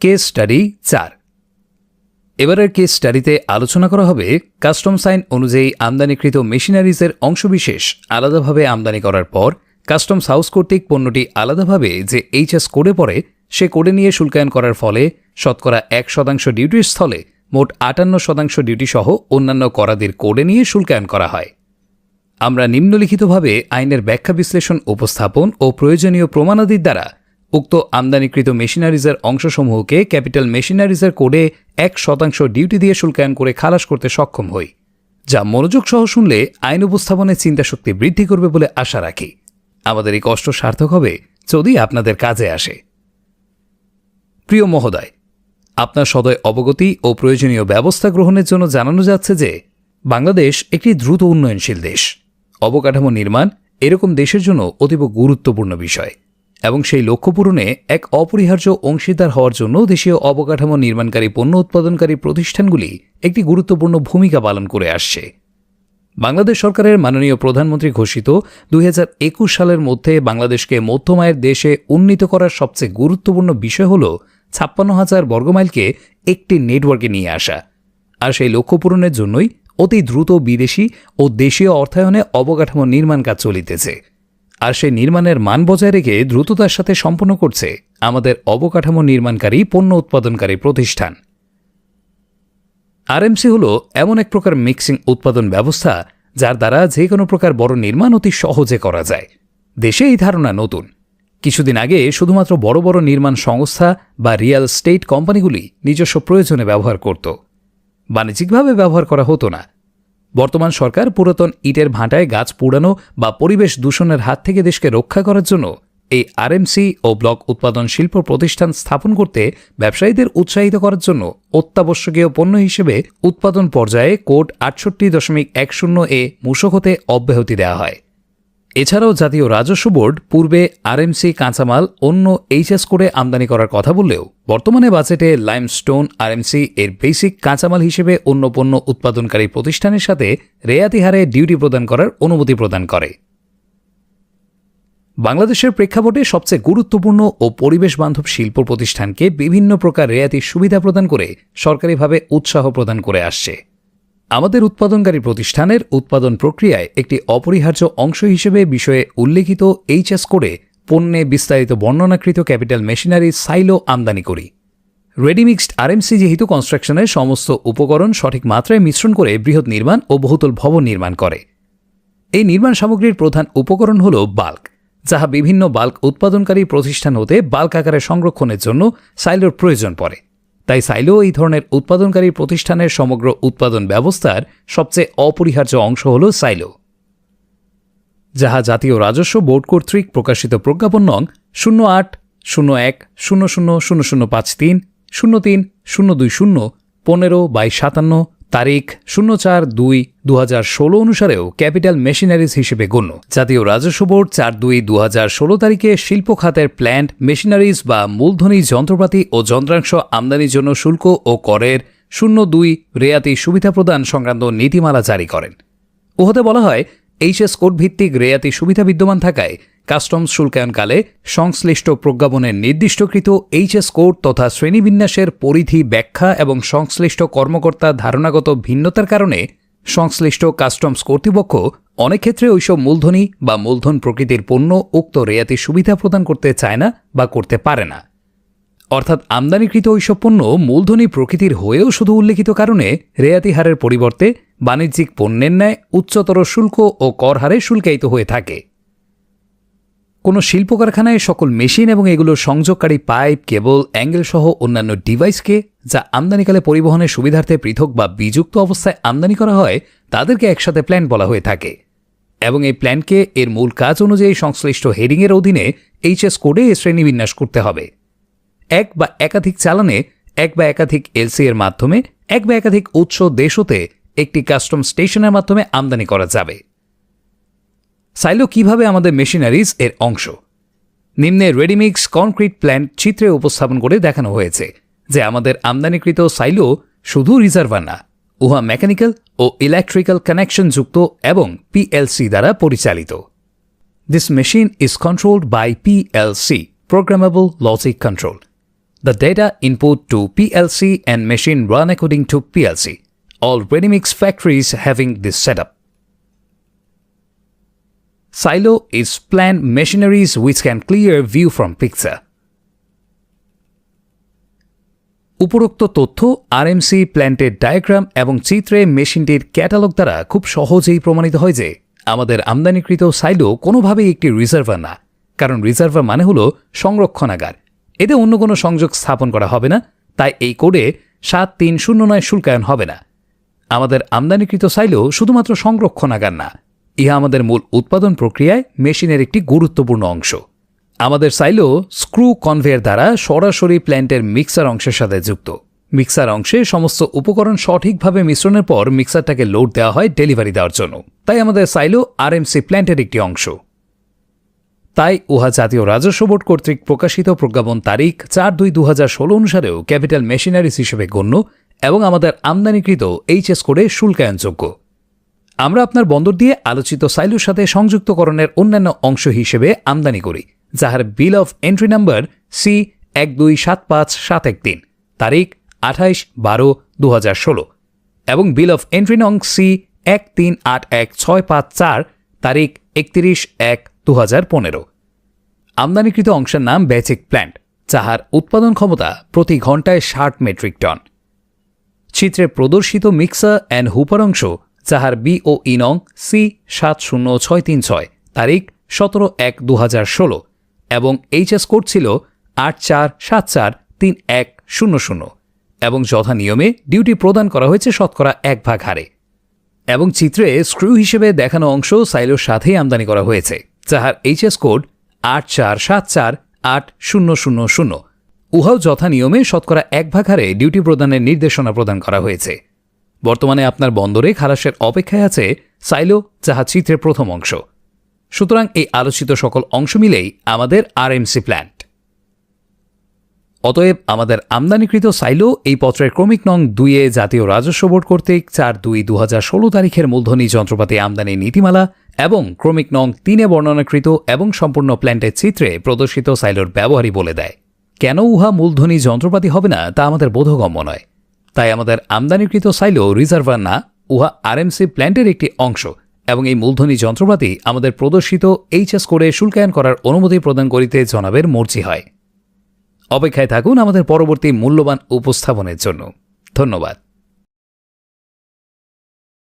Case study চার। এবারের case স্টাডিতে আলোচনা করা হবে কাস্টমস আইন অনুযায়ী আমদানিকৃত মেশিনারিজের অংশবিশেষ আলাদাভাবে আমদানি করার পর কাস্টমস হাউস কর্তৃক পণ্যটি আলাদাভাবে যে এইচএস কোডে পড়ে, সে কোডে নিয়ে শুল্কায়ন করার ফলে শতকরা এক শতাংশ ডিউটির স্থলে মোট আটান্ন শতাংশ ডিউটি সহ অন্যান্য করাদির কোডে নিয়ে শুল্কায়ন করা হয়। আমরা নিম্নলিখিতভাবে আইনের ব্যাখ্যা বিশ্লেষণ, উপস্থাপন ও প্রয়োজনীয় প্রমাণাদির দ্বারা উক্ত আমদানিকৃত মেশিনারিজের অংশসমূহকে ক্যাপিটাল মেশিনারিজের কোডে এক শতাংশ ডিউটি দিয়ে শুল্কায়ন করে খালাস করতে সক্ষম হই, যা মনোযোগ সহ শুনলে আইন উপস্থাপনের চিন্তাশক্তি বৃদ্ধি করবে বলে আশা রাখি। আমাদের এই কষ্ট সার্থক হবে যদি আপনাদের কাজে আসে। প্রিয় মহোদয়, আপনার সদয় অবগতি ও প্রয়োজনীয় ব্যবস্থা গ্রহণের জন্য জানানো যাচ্ছে যে, বাংলাদেশ একটি দ্রুত উন্নয়নশীল দেশ। অবকাঠামো নির্মাণ এরকম দেশের জন্য অতীব গুরুত্বপূর্ণ বিষয়। এবং সেই লক্ষ্য পূরণে এক অপরিহার্য অংশীদার হওয়ার জন্য দেশীয় অবকাঠামো নির্মাণকারী, পণ্য উৎপাদনকারী প্রতিষ্ঠানগুলি একটি গুরুত্বপূর্ণ ভূমিকা পালন করে আসছে। বাংলাদেশ সরকারের মাননীয় প্রধানমন্ত্রী ঘোষিত দুই হাজার একুশ সালের মধ্যে বাংলাদেশকে মধ্যম আয়ের দেশে উন্নীত করার সবচেয়ে গুরুত্বপূর্ণ বিষয় হল ছাপ্পান্ন হাজার বর্গমাইলকে একটি নেটওয়ার্কে নিয়ে আসা। আর সেই লক্ষ্য পূরণের জন্যই অতি দ্রুত বিদেশি ও দেশীয় অর্থায়নে অবকাঠামো নির্মাণ কাজ চলিতেছে। আর সেই নির্মাণের মান বজায় রেখে দ্রুততার সাথে সম্পন্ন করছে আমাদের অবকাঠামো নির্মাণকারী পণ্য উৎপাদনকারী প্রতিষ্ঠান। আরএমসি হল এমন এক প্রকার মিক্সিং উৎপাদন ব্যবস্থা যার দ্বারা যে কোনো প্রকার বড় নির্মাণ অতি সহজে করা যায়। দেশে এই ধারণা নতুন। কিছুদিন আগে শুধুমাত্র বড় বড় নির্মাণ সংস্থা বা রিয়েল স্টেট কোম্পানিগুলি নিজস্ব প্রয়োজনে ব্যবহার করত। বাণিজ্যিকভাবে ব্যবহার করা হতো না। বর্তমান সরকার পুরাতন ইটের ভাঁটায় গাছ পুড়ানো বা পরিবেশ দূষণের হাত থেকে দেশকে রক্ষা করার জন্য এই আরএমসি ও ব্লক উৎপাদন শিল্প প্রতিষ্ঠান স্থাপন করতে ব্যবসায়ীদের উৎসাহিত করার জন্য অত্যাবশ্যকীয় পণ্য হিসেবে উৎপাদন পর্যায়ে কোড আটষট্টি দশমিক এক শূন্য এ মূসক হতে অব্যাহতি দেওয়া হয়। এছাড়াও জাতীয় রাজস্ব বোর্ড পূর্বে আরএমসি, কাঁচামাল, অন্য এইচএস করে আমদানি করার কথা বললেও বর্তমানে বাজেটে লাইমস্টোন, আরএমসি এর বেসিক কাঁচামাল হিসেবে অন্য পণ্য উৎপাদনকারী প্রতিষ্ঠানের সাথে রেয়াতি হারে ডিউটি প্রদান করার অনুমতি প্রদান করে। বাংলাদেশের প্রেক্ষাপটে সবচেয়ে গুরুত্বপূর্ণ ও পরিবেশ বান্ধব শিল্প প্রতিষ্ঠানকে বিভিন্ন প্রকার রেয়াতির সুবিধা প্রদান করে সরকারিভাবে উৎসাহ প্রদান করে আসছে। আমাদের উৎপাদনকারী প্রতিষ্ঠানের উৎপাদন প্রক্রিয়ায় একটি অপরিহার্য অংশ হিসেবে বিষয়ে উল্লেখিত এইচএস করে পণ্যে বিস্তারিত বর্ণনাকৃত ক্যাপিটাল মেশিনারি সাইলো আমদানি করি। রেডিমিক্সড আরএমসি যেহেতু কনস্ট্রাকশনের সমস্ত উপকরণ সঠিক মাত্রায় মিশ্রণ করে বৃহৎ নির্মাণ ও বহুতল ভবন নির্মাণ করে। এই নির্মাণ সামগ্রীর প্রধান উপকরণ হল বাল্ক, যাহা বিভিন্ন বাল্ক উৎপাদনকারী প্রতিষ্ঠান হতে বাল্ক আকারে সংরক্ষণের জন্য সাইলোর প্রয়োজন পড়ে। তাই সাইলো এই ধরনের উৎপাদনকারী প্রতিষ্ঠানের সমগ্র উৎপাদন ব্যবস্থার সবচেয়ে অপরিহার্য অংশ হল সাইলো। যাহা জাতীয় রাজস্ব বোর্ড কর্তৃক প্রকাশিত প্রজ্ঞাপন নং শূন্য আট, শূন্য এক, শূন্য শূন্য শূন্য শূন্য পাঁচ তিন, শূন্য তিন, শূন্য দুই শূন্য, পনেরো বাই সাতান্ন তারিখ শূন্য চার দুই দু ষোলো অনুসারেও ক্যাপিটাল মেশিনারিজ হিসেবে গণ্য। জাতীয় রাজস্ব বোর্ড চার দুই দু ষোলো তারিখে শিল্প খাতের প্ল্যান্ট, মেশিনারিজ বা মূলধনী যন্ত্রপাতি ও যন্ত্রাংশ আমদানির জন্য শুল্ক ও করের শূন্য দুই রেয়াতি সুবিধা প্রদান সংক্রান্ত নীতিমালা জারি করেন। উহতে বলা হয় এইচএস কোড ভিত্তিক রেয়াতি সুবিধা বিদ্যমান থাকায় কাস্টমস শুল্কায়নকালে সংশ্লিষ্ট প্রজ্ঞাপনের নির্দিষ্টকৃত এইচএস কোড তথা শ্রেণীবিন্যাসের পরিধি ব্যাখ্যা এবং সংশ্লিষ্ট কর্মকর্তা ধারণাগত ভিন্নতার কারণে সংশ্লিষ্ট কাস্টমস কর্তৃপক্ষ অনেক ক্ষেত্রে ওইসব মূলধনী বা মূলধন প্রকৃতির পণ্য উক্ত রেয়াতি সুবিধা প্রদান করতে চায় না বা করতে পারে না। অর্থাৎ আমদানিকৃত ওইসব পণ্য মূলধনী প্রকৃতির হয়েও শুধু উল্লেখিত কারণে রেয়াতি হারের পরিবর্তে বাণিজ্যিক পণ্যের ন্যায় উচ্চতর শুল্ক ও কর হারে শুল্কায়িত হয়ে থাকে। কোনো শিল্প কারখানায় সকল মেশিন এবং এগুলোর সংযোগকারী পাইপ, কেবল, অ্যাঙ্গেল সহ অন্যান্য ডিভাইসকে যা আমদানিকালে পরিবহনের সুবিধার্থে পৃথক বা বিযুক্ত অবস্থায় আমদানি করা হয়, তাদেরকে একসাথে প্ল্যান বলা হয়ে থাকে। এবং এই প্ল্যানকে এর মূল কাজ অনুযায়ী সংশ্লিষ্ট হেডিংয়ের অধীনে এইচএস কোডে শ্রেণীবিন্যাস করতে হবে। এক বা একাধিক চালানে, এক বা একাধিক এলসি এর মাধ্যমে, এক বা একাধিক উৎস দেশ হতে একটি কাস্টম স্টেশনের মাধ্যমে আমদানি করা যাবে। সাইলো কীভাবে আমাদের মেশিনারিজ এর অংশ? নিম্নে রেডিমিক্স কনক্রিট প্ল্যান্ট চিত্রে উপস্থাপন করে দেখানো হয়েছে যে আমাদের আমদানিকৃত সাইলো শুধু রিজার্ভার না, উহা মেকানিক্যাল ও ইলেকট্রিক্যাল কানেকশন যুক্ত এবং পিএলসি দ্বারা পরিচালিত। This machine is controlled by PLC programmable logic control The data input to PLC and machine run according to PLC. All ready-mix factories having this setup. Silo is plant machineries which can clear view from picture. উপরোক্ত তথ্য RMC প্ল্যান্টের diagram এবং চিত্রে মেশিনটির catalogue দ্বারা খুব সহজেই প্রমাণিত হয় যে আমাদের আমদানিকৃত সাইলো কোনোভাবেই একটি রিজার্ভার না কারণ রিজার্ভার মানে হলো সংরক্ষণাগার এতে অন্য কোনো সংযোগ স্থাপন করা হবে না, তাই এই কোডে সাত তিন শূন্য নয় শুল্কায়ন হবে না। আমাদের আমদানিকৃত সাইলো শুধুমাত্র সংরক্ষণাগার না, ইহা আমাদের মূল উৎপাদন প্রক্রিয়ায় মেশিনের একটি গুরুত্বপূর্ণ অংশ। আমাদের সাইলো স্ক্রু কনভেয়ার দ্বারা সরাসরি প্ল্যান্টের মিক্সার অংশের সাথে যুক্ত। মিক্সার অংশে সমস্ত উপকরণ সঠিকভাবে মিশ্রণের পর মিক্সারটাকে লোড দেওয়া হয় ডেলিভারি দেওয়ার জন্য। তাই আমাদের সাইলো আরএমসি প্ল্যান্টের একটি অংশ। তাই উহা জাতীয় রাজস্ব বোর্ড কর্তৃক প্রকাশিত প্রজ্ঞাপন তারিখ চার দুই দু অনুসারেও ক্যাপিটাল মেশিনারিজ হিসেবে গণ্য এবং আমাদের আমদানিকৃত এইচএস কোডে শুল্কায়নযোগ্য। আমরা আপনার বন্দর দিয়ে আলোচিত সাইলুর সাথে সংযুক্তকরণের অন্যান্য অংশ হিসেবে আমদানি করি, যাহার bill of entry number C এক দুই সাত পাঁচ সাত এক তিন, তারিখ আঠাইশ বারো দু ষোলো এবং বিল অফ এন্ট্রি নং সি এক তিন আট এক ছয় পাঁচ চার, তারিখ একত্রিশ এক দু আমদানিকৃত অংশের নাম বেচিক প্ল্যান্ট যাহার উৎপাদন ক্ষমতা প্রতি ঘন্টায় ষাট মেট্রিক টন চিত্রে প্রদর্শিত মিক্সার অ্যান্ড হুপার অংশ, যাহার বি ও ইনং সি সাত শূন্য ছয় তিন ছয়, তারিখ সতেরো এক দু হাজার ষোলো এবং এইচএস কোড ছিল আট চার সাত চার তিন এক শূন্য শূন্য এবং যথা নিয়মে ডিউটি প্রদান করা হয়েছে শতকরা এক ভাগ হারে। এবং চিত্রে স্ক্রু হিসেবে দেখানো অংশ সাইলোর সাথেই আমদানি করা হয়েছে। যাহার এইচএস কোড আট চার সাত চার আট শূন্য শূন্য শূন্য। উহাও যথা নিয়মে শতকরা এক ভাগ হারে ডিউটি প্রদানের নির্দেশনা প্রদান করা হয়েছে। বর্তমানে আপনার বন্দরে খালাসের অপেক্ষায় আছে সাইলো, যাহা চিত্রের প্রথম অংশ। সুতরাং এই আলোচিত সকল অংশ মিলেই আমাদের আরএমসি প্ল্যান্ট অতএব আমাদের আমদানিকৃত সাইলো এই পত্রের ক্রমিক নং দুইয়ে জাতীয় রাজস্ব বোর্ড কর্তৃক চার দুই দু তারিখের মূলধনী যন্ত্রপাতি আমদানি নীতিমালা এবং ক্রমিক নং তিনে বর্ণনাকৃত এবং সম্পূর্ণ প্ল্যান্টের চিত্রে প্রদর্শিত সাইলোর ব্যবহারই বলে দেয়। কেন উহা মূলধনী যন্ত্রপাতি হবে না তা আমাদের বোধগম্য নয়। তাই আমাদের আমদানিকৃত সাইলো রিজার্ভার না, উহা আরএমসি প্ল্যান্টের একটি অংশ এবং এই মূলধনী যন্ত্রপাতি আমাদের প্রদর্শিত এইচএস করে শুল্কায়ন করার অনুমতি প্রদান করিতে জনাবের মর্জি হয়। অপেক্ষায় থাকুন আমাদের পরবর্তী মূল্যবান উপস্থাপনের জন্য। ধন্যবাদ।